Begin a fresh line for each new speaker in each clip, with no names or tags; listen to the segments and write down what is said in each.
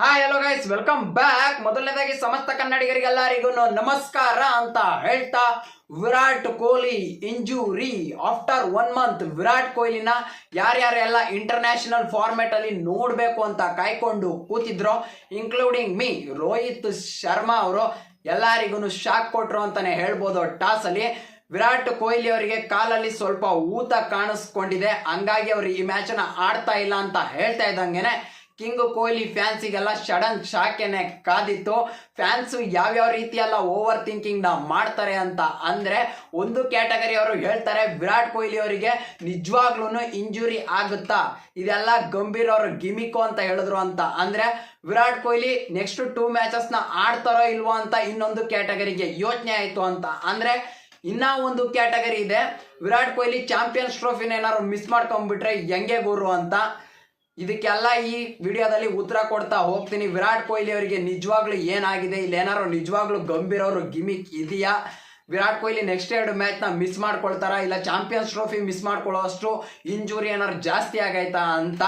Hi hello guys welcome back ಮೊದಲನೇದಾಗಿ ಸಮಸ್ತ ಕನ್ನಡಿಗರಿಗೆಲ್ಲರಿಗೂ ನಮಸ್ಕಾರ ಅಂತ ಹೇಳ್ತಾ Virat Kohli injury. After one month Virat ಕೊಹ್ಲಿನ ಯಾರ್ಯಾರೆಲ್ಲ ಇಂಟರ್ನ್ಯಾಷನಲ್ ಫಾರ್ಮೆಟ್ ಅಲ್ಲಿ ನೋಡಬೇಕು ಅಂತ ಕಾಯ್ಕೊಂಡು ಕೂತಿದ್ರು ಇನ್ಕ್ಲೂಡಿಂಗ್ ಮೀ ರೋಹಿತ್ ಶರ್ಮಾ ಅವರು ಎಲ್ಲರಿಗೂ ಶಾಕ್ ಕೊಟ್ರು ಅಂತಾನೆ ಹೇಳ್ಬೋದು ಟಾಸ್ ಅಲ್ಲಿ. ವಿರಾಟ್ ಕೊಹ್ಲಿ ಅವರಿಗೆ ಕಾಲಲ್ಲಿ ಸ್ವಲ್ಪ ಊತ ಕಾಣಿಸ್ಕೊಂಡಿದೆ. ಹಂಗಾಗಿ ಅವರು ಈ ಮ್ಯಾಚನ್ನು ಆಡ್ತಾ ಇಲ್ಲ ಅಂತ ಹೇಳ್ತಾ ಇದ್ದಂಗೆನೆ ಕಿಂಗ್ ಕೊಹ್ಲಿ ಫ್ಯಾನ್ಸಿಗೆಲ್ಲ ಸಡನ್ ಶಾಕೆನೆ ಕಾದಿತ್ತು. ಫ್ಯಾನ್ಸು ಯಾವ್ಯಾವ ರೀತಿಯೆಲ್ಲ ಓವರ್ ಥಿಂಕಿಂಗ್ನ ಮಾಡ್ತಾರೆ ಅಂತ ಅಂದರೆ ಒಂದು ಕ್ಯಾಟಗರಿ ಅವರು ಹೇಳ್ತಾರೆ, ವಿರಾಟ್ ಕೊಹ್ಲಿ ಅವರಿಗೆ ನಿಜವಾಗ್ಲೂ ಇಂಜುರಿ ಆಗುತ್ತಾ? ಇದೆಲ್ಲ ಗಂಭೀರ್ ಅವರು ಗಿಮಿಕು ಅಂತ ಹೇಳಿದ್ರು ಅಂತ ಅಂದರೆ ವಿರಾಟ್ ಕೊಹ್ಲಿ ನೆಕ್ಸ್ಟ್ ಟೂ ಮ್ಯಾಚಸ್ನ ಆಡ್ತಾರೋ ಇಲ್ವೋ ಅಂತ ಇನ್ನೊಂದು ಕ್ಯಾಟಗರಿಗೆ ಯೋಚನೆ ಆಯಿತು ಅಂತ ಅಂದರೆ ಇನ್ನ ಒಂದು ಕ್ಯಾಟಗರಿ ಇದೆ. ವಿರಾಟ್ ಕೊಹ್ಲಿ ಚಾಂಪಿಯನ್ಸ್ ಟ್ರೋಫಿನ ಏನಾದ್ರು ಮಿಸ್ ಮಾಡ್ಕೊಂಡ್ಬಿಟ್ರೆ ಹೆಂಗೆ ಗುರು ಅಂತ? ಇದಕ್ಕೆಲ್ಲ ಈ ವಿಡಿಯೋದಲ್ಲಿ ಉತ್ತರ ಕೊಡ್ತಾ ಹೋಗ್ತೀನಿ. ವಿರಾಟ್ ಕೊಹ್ಲಿ ಅವರಿಗೆ ನಿಜವಾಗ್ಲೂ ಏನಾಗಿದೆ? ಇಲ್ಲಿ ಏನಾದ್ರು ನಿಜವಾಗ್ಲೂ ಗಂಭೀರ ಅವರು ಗಿಮಿಕ್ ಇದೆಯಾ? ವಿರಾಟ್ ಕೊಹ್ಲಿ ನೆಕ್ಸ್ಟ್ ಎರಡು ಮ್ಯಾಚ್ನ ಮಿಸ್ ಮಾಡ್ಕೊಳ್ತಾರಾ? ಇಲ್ಲ ಚಾಂಪಿಯನ್ಸ್ ಟ್ರೋಫಿ ಮಿಸ್ ಮಾಡ್ಕೊಳ್ಳೋ ಅಷ್ಟು ಇಂಜುರಿ ಏನಾದ್ರು ಜಾಸ್ತಿ ಆಗೈತಾ ಅಂತ?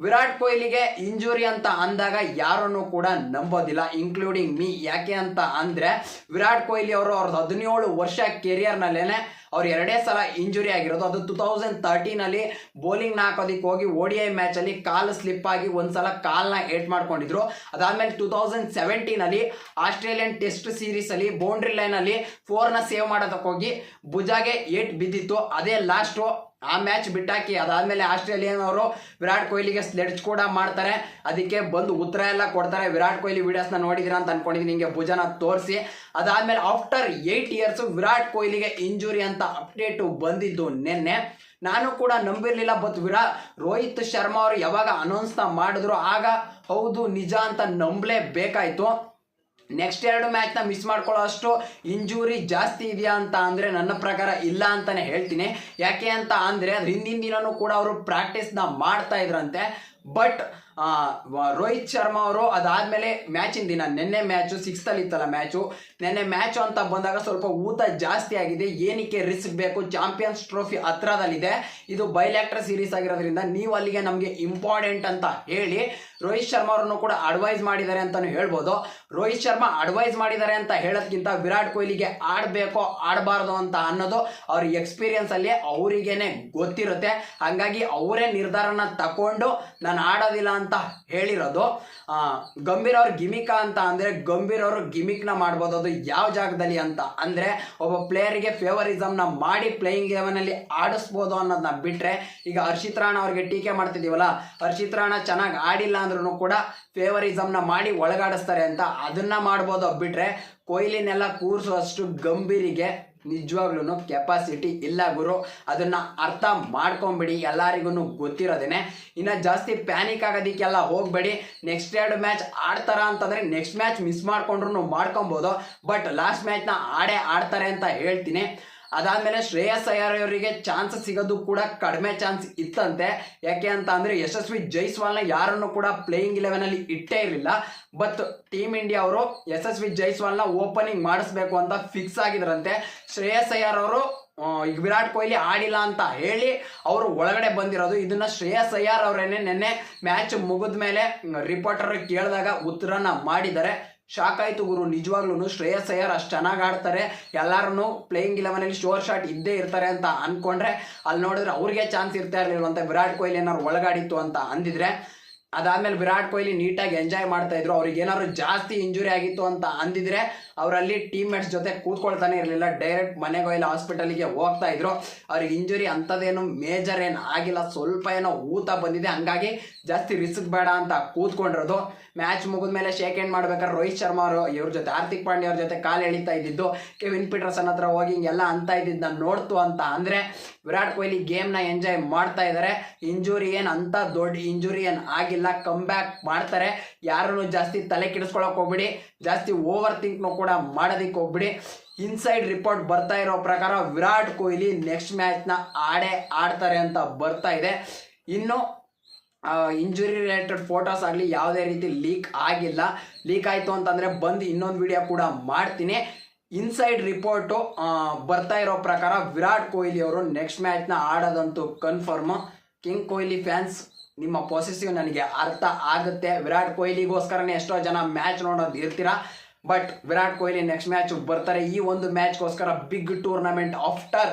ವಿರಾಟ್ ಕೊಹ್ಲಿಗೆ ಇಂಜುರಿ ಅಂತ ಅಂದಾಗ ಯಾರನ್ನು ಕೂಡ ನಂಬೋದಿಲ್ಲ ಇನ್ಕ್ಲೂಡಿಂಗ್ ಮೀ ಯಾಕೆ ಅಂತ ಅಂದ್ರೆ, ವಿರಾಟ್ ಕೊಹ್ಲಿ ಅವರು ಅವ್ರದ್ದು ಹದಿನೇಳು ವರ್ಷ ಕೆರಿಯರ್ನಲ್ಲೇ ಅವ್ರು ಎರಡೇ ಸಲ ಇಂಜುರಿ ಆಗಿರೋದು. ಅದು ಟೂ ತೌಸಂಡ್ ತರ್ಟೀನಲ್ಲಿ ಬೌಲಿಂಗ್ ಹಾಕೋದಕ್ಕೆ ಹೋಗಿ ಓ ಡಿ ಐ ಮ್ಯಾಚಲ್ಲಿ ಕಾಲು ಸ್ಲಿಪ್ ಆಗಿ ಒಂದ್ಸಲ ಕಾಲ್ನ ಏಟ್ ಮಾಡ್ಕೊಂಡಿದ್ರು. ಅದಾದಮೇಲೆ ಟೂ ತೌಸಂಡ್ ಸೆವೆಂಟೀನಲ್ಲಿ ಆಸ್ಟ್ರೇಲಿಯನ್ ಟೆಸ್ಟ್ ಸೀರೀಸ್ ಅಲ್ಲಿ ಬೌಂಡ್ರಿ ಲೈನಲ್ಲಿ ಫೋರ್ನ ಸೇವ್ ಮಾಡೋದಕ್ಕೆ ಹೋಗಿ ಭುಜಾಗೆ ಏಟ್ ಬಿದ್ದಿತ್ತು. ಅದೇ ಲಾಸ್ಟು ಆ ಮ್ಯಾಚ್ ಬಿಟ್ಟಾಕಿ, ಅದಾದ್ಮೇಲೆ ಆಸ್ಟ್ರೇಲಿಯನ್ ಅವರು ವಿರಾಟ್ ಕೊಹ್ಲಿಗೆ ಸ್ಲೆಡ್ಜ್ ಕೂಡ ಮಾಡ್ತಾರೆ. ಅದಕ್ಕೆ ಬಂದು ಉತ್ತರ ಎಲ್ಲ ಕೊಡ್ತಾರೆ. ವಿರಾಟ್ ಕೊಹ್ಲಿ ವಿಡಿಯೋಸ್ನ ನೋಡಿದಿರ ಅಂತ ಅನ್ಕೊಂಡಿದ್ದೀನಿ ನಿಮಗೆ ಭುಜನ ತೋರಿಸಿ. ಅದಾದ್ಮೇಲೆ ಆಫ್ಟರ್ ಏಯ್ಟ್ ಇಯರ್ಸ್ ವಿರಾಟ್ ಕೊಹ್ಲಿಗೆ ಇಂಜುರಿ ಅಂತ ಅಪ್ಡೇಟು ಬಂದಿದ್ದು ನಿನ್ನೆ. ನಾನು ಕೂಡ ನಂಬಿರಲಿಲ್ಲ ಬಟ್ ವಿರಾ, ರೋಹಿತ್ ಶರ್ಮಾ ಅವರು ಯಾವಾಗ ಅನೌನ್ಸ್ನ ಮಾಡಿದ್ರು, ಆಗ ಹೌದು ನಿಜ ಅಂತ ನಂಬಲೇಬೇಕಾಯ್ತು. ನೆಕ್ಸ್ಟ್ ಎರಡು ಮ್ಯಾಚ್ನ ಮಿಸ್ ಮಾಡ್ಕೊಳ್ಳೋ ಅಷ್ಟು ಇಂಜುರಿ ಜಾಸ್ತಿ ಇದೆಯಾ ಅಂತ ಅಂದರೆ ನನ್ನ ಪ್ರಕಾರ ಇಲ್ಲ ಅಂತಲೇ ಹೇಳ್ತೀನಿ. ಯಾಕೆ ಅಂತ ಅಂದರೆ ಅದ್ರ ಹಿಂದಿನ ದಿನವೂ ಕೂಡ ಅವರು ಪ್ರಾಕ್ಟೀಸ್ನ ಮಾಡ್ತಾ ಇದ್ರಂತೆ. ಬಟ್ ರೋಹಿತ್ ಶರ್ಮಾ ಅವರು ಅದಾದಮೇಲೆ ಮ್ಯಾಚಿನ ದಿನ. ನಿನ್ನೆ ಮ್ಯಾಚು ಸಿಕ್ಸ್ತಲ್ಲಿ ಇತ್ತಲ್ಲ ಮ್ಯಾಚು. ನಿನ್ನೆ ಮ್ಯಾಚು ಅಂತ ಬಂದಾಗ ಸ್ವಲ್ಪ ಊತ ಜಾಸ್ತಿ ಆಗಿದೆ. ಏನಕ್ಕೆ ರಿಸ್ಕ್ ಬೇಕು? ಚಾಂಪಿಯನ್ಸ್ ಟ್ರೋಫಿ ಹತ್ರದಲ್ಲಿದೆ. ಇದು ಬೈಲ್ಯಾಕ್ಟರ್ ಸೀರೀಸ್ ಆಗಿರೋದ್ರಿಂದ ನೀವು ಅಲ್ಲಿಗೆ ನಮಗೆ ಇಂಪಾರ್ಟೆಂಟ್ ಅಂತ ಹೇಳಿ ರೋಹಿತ್ ಶರ್ಮಾ ಅವರನ್ನು ಕೂಡ ಅಡ್ವೈಸ್ ಮಾಡಿದ್ದಾರೆ ಅಂತಲೂ ಹೇಳ್ಬೋದು. ರೋಹಿತ್ ಶರ್ಮಾ ಅಡ್ವೈಸ್ ಮಾಡಿದ್ದಾರೆ ಅಂತ ಹೇಳೋದ್ಕಿಂತ ವಿರಾಟ್ ಕೊಹ್ಲಿಗೆ ಆಡಬೇಕೋ, ಆಡಬಾರ್ದು ಅಂತ ಅನ್ನೋದು ಅವ್ರ ಎಕ್ಸ್ಪೀರಿಯನ್ಸ್ ಅಲ್ಲಿ ಅವರಿಗೇನೆ ಗೊತ್ತಿರುತ್ತೆ. ಹಂಗಾಗಿ ಅವರೇ ನಿರ್ಧಾರನ ತಕೊಂಡು, ನಾನು ಆಡೋದಿಲ್ಲ ಅಂತ ಹೇಳಿರೋದು. ಗಂಭೀರ ಗಂಭೀರ್ ಅವ್ರ ಗಿಮಿಕ ಅಂತ ಅಂದರೆ ಗಂಭೀರ್ ಅವರು ಗಿಮಿಕ್ನ ಮಾಡ್ಬೋದು ಅದು ಯಾವ ಜಾಗದಲ್ಲಿ ಅಂತ ಅಂದರೆ ಒಬ್ಬ ಪ್ಲೇಯರಿಗೆ ಫೇವರಿಸಮ್ನ ಮಾಡಿ ಪ್ಲೇಯಿಂಗ್ ಲೆವೆನಲ್ಲಿ ಆಡಿಸ್ಬೋದು ಅನ್ನೋದನ್ನ ಬಿಟ್ಟರೆ ಈಗ ಹರ್ಷಿತ್ ರಾಣ ಅವ್ರಿಗೆ ಟೀಕೆ ಮಾಡ್ತಿದ್ದೀವಲ್ಲ, ಹರ್ಷಿತ್ ರಾಣ ಚೆನ್ನಾಗಿ ಆಡಿಲ್ಲ ಅಂದ್ರೂ ಕೂಡ ಫೇವರಿಸಮ್ನ ಮಾಡಿ ಒಳಗಾಡಿಸ್ತಾರೆ ಅಂತ ಅದನ್ನು ಮಾಡ್ಬೋದು ಬಿಟ್ಟರೆ ಕೊಹ್ಲಿನೆಲ್ಲ ಕೂರಿಸುವಷ್ಟು ಗಂಭೀರಿಗೆ ನಿಜವಾಗ್ಲೂ ಕೆಪಾಸಿಟಿ ಇಲ್ಲ ಗುರು. ಅದನ್ನ ಅರ್ಥ ಮಾಡ್ಕೊಂಬಿಡಿ ಎಲ್ಲರಿಗೂ ಗೊತ್ತಿರೋದೇನೆ. ಇನ್ನು ಜಾಸ್ತಿ ಪ್ಯಾನಿಕ್ ಆಗೋದಿಕ್ಕೆಲ್ಲ ಹೋಗಬೇಡಿ. ನೆಕ್ಸ್ಟ್ ಎರಡು ಮ್ಯಾಚ್ ಆಡ್ತಾರ ಅಂತಂದ್ರೆ ನೆಕ್ಸ್ಟ್ ಮ್ಯಾಚ್ ಮಿಸ್ ಮಾಡ್ಕೊಂಡ್ರು ಮಾಡ್ಕೊಬೋದು. ಬಟ್ ಲಾಸ್ಟ್ ಮ್ಯಾಚ್ನ ಆಡೇ ಆಡ್ತಾರೆ ಅಂತ ಹೇಳ್ತೀನಿ. ಅದಾದ್ಮೇಲೆ ಶ್ರೇಯಸ್ ಅಯ್ಯರ್ ಅವರಿಗೆ ಚಾನ್ಸ್ ಸಿಗೋದು ಕೂಡ ಕಡಿಮೆ ಚಾನ್ಸ್ ಇತ್ತಂತೆ. ಯಾಕೆ ಅಂತ ಅಂದ್ರೆ ಯಶಸ್ವಿ ಜೈಸ್ವಾಲ್ನ ಯಾರನ್ನು ಕೂಡ ಪ್ಲೇಯಿಂಗ್ ಇಲೆವೆನ್ ಅಲ್ಲಿ ಇಟ್ಟೇ ಇರಲಿಲ್ಲ. ಬಟ್ ಟೀಮ್ ಇಂಡಿಯಾ ಅವರು ಯಶಸ್ವಿ ಜೈಸ್ವಾಲ್ನ ಓಪನಿಂಗ್ ಮಾಡಿಸ್ಬೇಕು ಅಂತ ಫಿಕ್ಸ್ ಆಗಿದ್ರಂತೆ. ಶ್ರೇಯಸ್ ಅಯ್ಯರ್ ಅವರು ಈಗ ವಿರಾಟ್ ಕೊಹ್ಲಿ ಆಡಿಲ್ಲ ಅಂತ ಹೇಳಿ ಅವರು ಒಳಗಡೆ ಬಂದಿರೋದು. ಇದನ್ನ ಶ್ರೇಯಸ್ ಅಯ್ಯರ್ ಅವರೇನೆ ನಿನ್ನೆ ಮ್ಯಾಚ್ ಮುಗಿದ ಮೇಲೆ ರಿಪೋರ್ಟರ್ ಕೇಳಿದಾಗ ಉತ್ತರನ ಮಾಡಿದ್ದಾರೆ. ಶಾಕ್ ಗುರು ನಿಜವಾಗ್ಲೂ ಶ್ರೇಯಸ್ ಅಯ್ಯರ್ ಅಷ್ಟು ಚೆನ್ನಾಗಿ ಆಡ್ತಾರೆ. ಎಲ್ಲರೂ ಪ್ಲೇಯಿಂಗ್ ಇಲೆವನಲ್ಲಿ ಶೋರ್ ಶಾಟ್ ಇದ್ದೇ ಇರ್ತಾರೆ ಅಂತ ಅನ್ಕೊಂಡ್ರೆ, ಅಲ್ಲಿ ನೋಡಿದ್ರೆ ಅವ್ರಿಗೆ ಚಾನ್ಸ್ ಇರ್ತಾ ಇರಲಿಲ್ವಂತೆ. ವಿರಾಟ್ ಕೊಹ್ಲಿ ಏನಾದ್ರು ಒಳಗಾಡಿತ್ತು ಅಂತ ಅಂದಿದ್ರೆ ಅದಾದ್ಮೇಲೆ ವಿರಾಟ್ ಕೊಹ್ಲಿ ನೀಟಾಗಿ ಎಂಜಾಯ್ ಮಾಡ್ತಾ ಇದ್ರು. ಅವ್ರಿಗೆ ಏನಾದ್ರು ಜಾಸ್ತಿ ಇಂಜುರಿ ಆಗಿತ್ತು ಅಂತ ಅಂದಿದ್ರೆ ಅವರಲ್ಲಿ ಟೀಮ್ ಮೇಟ್ಸ್ ಜೊತೆ ಕೂತ್ಕೊಳ್ತಾನೆ ಇರಲಿಲ್ಲ. ಡೈರೆಕ್ಟ್ ಮನೆಗೆ ಇಲ್ಲ ಹಾಸ್ಪಿಟಲ್ಗೆ ಹೋಗ್ತಾ ಇದ್ರು. ಅವ್ರಿಗೆ ಇಂಜುರಿ ಅಂಥದ್ದೇನು ಮೇಜರ್ ಏನು ಆಗಿಲ್ಲ. ಸ್ವಲ್ಪ ಏನೋ ಊತ ಬಂದಿದೆ. ಹಂಗಾಗಿ ಜಾಸ್ತಿ ರಿಸ್ಕ್ ಬೇಡ ಅಂತ ಕೂತ್ಕೊಂಡಿರೋದು. ಮ್ಯಾಚ್ ಮುಗಿದ ಮೇಲೆ ಶೇಕ್ ಹ್ಯಾಂಡ್ ಮಾಡ್ಬೇಕಾದ್ರೆ ರೋಹಿತ್ ಶರ್ಮಾ ಅವರು, ಇವ್ರ ಜೊತೆ, ಹಾರ್ದಿಕ್ ಪಾಂಡ್ಯ ಅವ್ರ ಜೊತೆ ಕಾಲು ಎಳಿತಾ ಇದ್ದಿದ್ದು. ಕೆವಿನ್ ಪೀಟರ್ಸನ್ ಹತ್ರ ಹೋಗಿ ಹಿಂಗೆಲ್ಲ ಅಂತ ಇದ್ದಿದ್ದು ನಾನು ನೋಡ್ತು ಅಂತ ಅಂದರೆ ವಿರಾಟ್ ಕೊಹ್ಲಿ ಗೇಮ್ನ ಎಂಜಾಯ್ ಮಾಡ್ತಾ ಇದ್ದಾರೆ ಇಂಜುರಿ ಏನು ಅಂತ ದೊಡ್ಡ ಇಂಜುರಿ ಏನು ಆಗಿಲ್ಲ. ಕಮ್ ಬ್ಯಾಕ್ ಮಾಡ್ತಾರೆ. ಯಾರನ್ನು ಜಾಸ್ತಿ ತಲೆ ಕೆಡಿಸ್ಕೊಳಕ್ ಹೋಗ್ಬಿಡಿ. ಜಾಸ್ತಿ ಓವರ್ ಥಿಂಕ್ನು ಕೂಡ ಮಾಡೋದಕ್ಕೆ ಹೋಗ್ಬಿಡಿ. ಇನ್ಸೈಡ್ ರಿಪೋರ್ಟ್ ಬರ್ತಾ ಇರೋ ಪ್ರಕಾರ ವಿರಾಟ್ ಕೊಹ್ಲಿ ನೆಕ್ಸ್ಟ್ ಮ್ಯಾಚ್ನ ಆಡೇ ಆಡ್ತಾರೆ ಅಂತ ಬರ್ತಾ ಇದೆ. ಇನ್ನು ಇಂಜುರಿ ರಿಲೇಟೆಡ್ ಫೋಟೋಸ್ ಆಗಲಿ ಯಾವುದೇ ರೀತಿ ಲೀಕ್ ಆಗಿಲ್ಲ. ಲೀಕ್ ಆಯಿತು ಅಂತಂದರೆ ಬಂದು ಇನ್ನೊಂದು ವಿಡಿಯೋ ಕೂಡ ಮಾಡ್ತೀನಿ. ಇನ್ಸೈಡ್ ರಿಪೋರ್ಟು ಬರ್ತಾ ಇರೋ ಪ್ರಕಾರ ವಿರಾಟ್ ಕೊಹ್ಲಿ ಅವರು ನೆಕ್ಸ್ಟ್ ಮ್ಯಾಚ್ನ ಆಡೋದಂತೂ ಕನ್ಫರ್ಮ್ ಕಿಂಗ್ ಕೊಹ್ಲಿ ಫ್ಯಾನ್ಸ್ ನಿಮ್ಮ ಪಾಸಿಟಿವ್ ನನಗೆ ಅರ್ಥ ಆಗುತ್ತೆ. ವಿರಾಟ್ ಕೊಹ್ಲಿಗೋಸ್ಕರನೇ ಎಷ್ಟೋ ಜನ ಮ್ಯಾಚ್ ನೋಡೋದು ಇರ್ತೀರಾ. But Virat Kohli next match ಬರ್ತಾರೆ. ಈ ಒಂದು ಮ್ಯಾಚ್ಗೋಸ್ಕರ big tournament after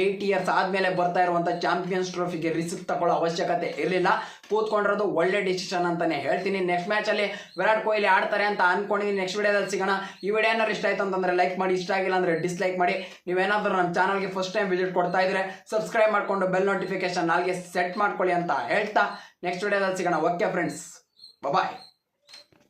eight years ಆದಮೇಲೆ ಬರ್ತಾ ಇರುವಂಥ ಚಾಂಪಿಯನ್ಸ್ ಟ್ರೋಫಿಗೆ ರಿಸ್ಕ್ ತಗೊಳ್ಳೋ ಅವಶ್ಯಕತೆ ಇರಲಿಲ್ಲ. ಕೂತ್ಕೊಂಡಿರೋದು ಒಳ್ಳೆ ಡಿಸಿಷನ್ ಅಂತಲೇ ಹೇಳ್ತೀನಿ. ನೆಕ್ಸ್ಟ್ ಮ್ಯಾಚಲ್ಲಿ ವಿರಾಟ್ ಕೊಹ್ಲಿ ಆಡ್ತಾರೆ ಅಂತ ಅಂದ್ಕೊಂಡಿದ್ದೀನಿ ನೆಕ್ಸ್ಟ್ ವಿಡಿಯೋದಲ್ಲಿ ಸಿಗೋಣ. ಈ ವಿಡಿಯೋ ಏನಾದ್ರು ಇಷ್ಟ ಆಯ್ತು ಅಂತಂದರೆ ಲೈಕ್ ಮಾಡಿ. ಇಷ್ಟ ಆಗಿಲ್ಲ ಅಂದರೆ ಡಿಸ್ಲೈಕ್ ಮಾಡಿ. ನೀವೇನಾದರೂ ನಮ್ಮ ಚಾನಲ್ಗೆ ಫಸ್ಟ್ ಟೈಮ್ ವಿಸಿಟ್ ಕೊಡ್ತಾ ಇದ್ದರೆ ಸಬ್ಸ್ಕ್ರೈಬ್ ಮಾಡಿಕೊಂಡು ಬೆಲ್ ನೋಟಿಫಿಕೇಶನ್ ನಾಲ್ಗೆ ಸೆಟ್ ಮಾಡ್ಕೊಳ್ಳಿ ಅಂತ ಹೇಳ್ತಾ ನೆಕ್ಸ್ಟ್ ವಿಡಿಯೋದಲ್ಲಿ ಸಿಗೋಣ. Okay friends bye